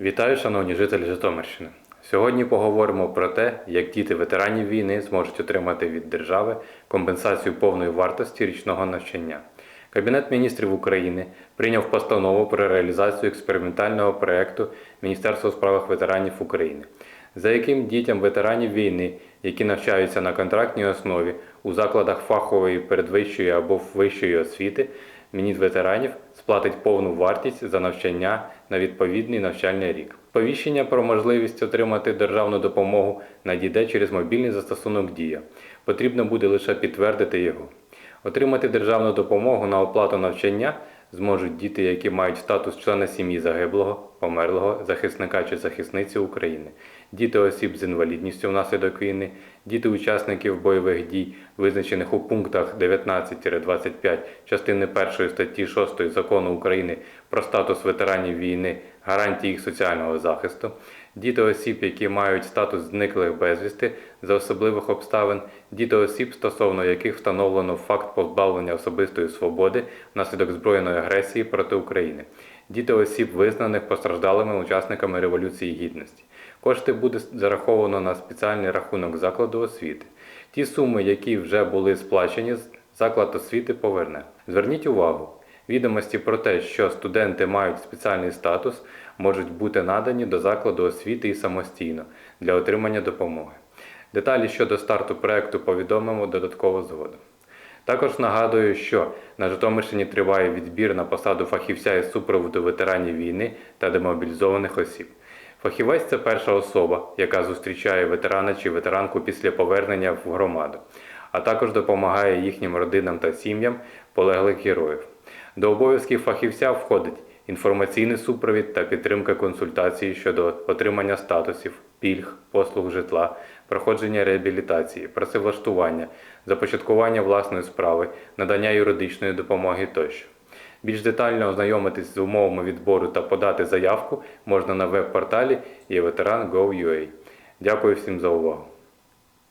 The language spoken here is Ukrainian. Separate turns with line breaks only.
Вітаю, шановні жителі Житомирщини. Сьогодні поговоримо про те, як діти ветеранів війни зможуть отримати від держави компенсацію повної вартості річного навчання. Кабінет міністрів України прийняв постанову про реалізацію експериментального проєкту Міністерства у справах ветеранів України, за яким дітям ветеранів війни, які навчаються на контрактній основі у закладах фахової передвищої або вищої освіти, Мініст ветеранів сплатить повну вартість за навчання на відповідний навчальний рік. Повіщення про можливість отримати державну допомогу надійде через мобільний застосунок Дія. Потрібно буде лише підтвердити його. Отримати державну допомогу на оплату навчання зможуть діти, які мають статус члена сім'ї загиблого, померлого, захисника чи захисниці України, діти осіб з інвалідністю внаслідок війни, діти учасників бойових дій, визначених у пунктах 19-25 частини 1 статті 6 Закону України про статус ветеранів війни, гарантії їх соціального захисту, діти осіб, які мають статус зниклих безвісти за особливих обставин, діти осіб, стосовно яких встановлено факт позбавлення особистої свободи внаслідок збройної агресії проти України, діти осіб, визнаних постраждалими учасниками Революції Гідності. Кошти буде зараховано на спеціальний рахунок закладу освіти. Ті суми, які вже були сплачені, заклад освіти поверне. Зверніть увагу, відомості про те, що студенти мають спеціальний статус, можуть бути надані до закладу освіти і самостійно для отримання допомоги. Деталі щодо старту проекту повідомимо додатково згодом. Також нагадую, що на Житомирщині триває відбір на посаду фахівця із супроводу ветеранів війни та демобілізованих осіб. Фахівець це перша особа, яка зустрічає ветерана чи ветеранку після повернення в громаду, а також допомагає їхнім родинам та сім'ям полеглих героїв. До обов'язків фахівця входить інформаційний супровід та підтримка консультації щодо отримання статусів, пільг, послуг житла, проходження реабілітації, працевлаштування, започаткування власної справи, надання юридичної допомоги тощо. Більш детально ознайомитись з умовами відбору та подати заявку можна на веб-порталі єветеран.gov.ua. Дякую всім за увагу.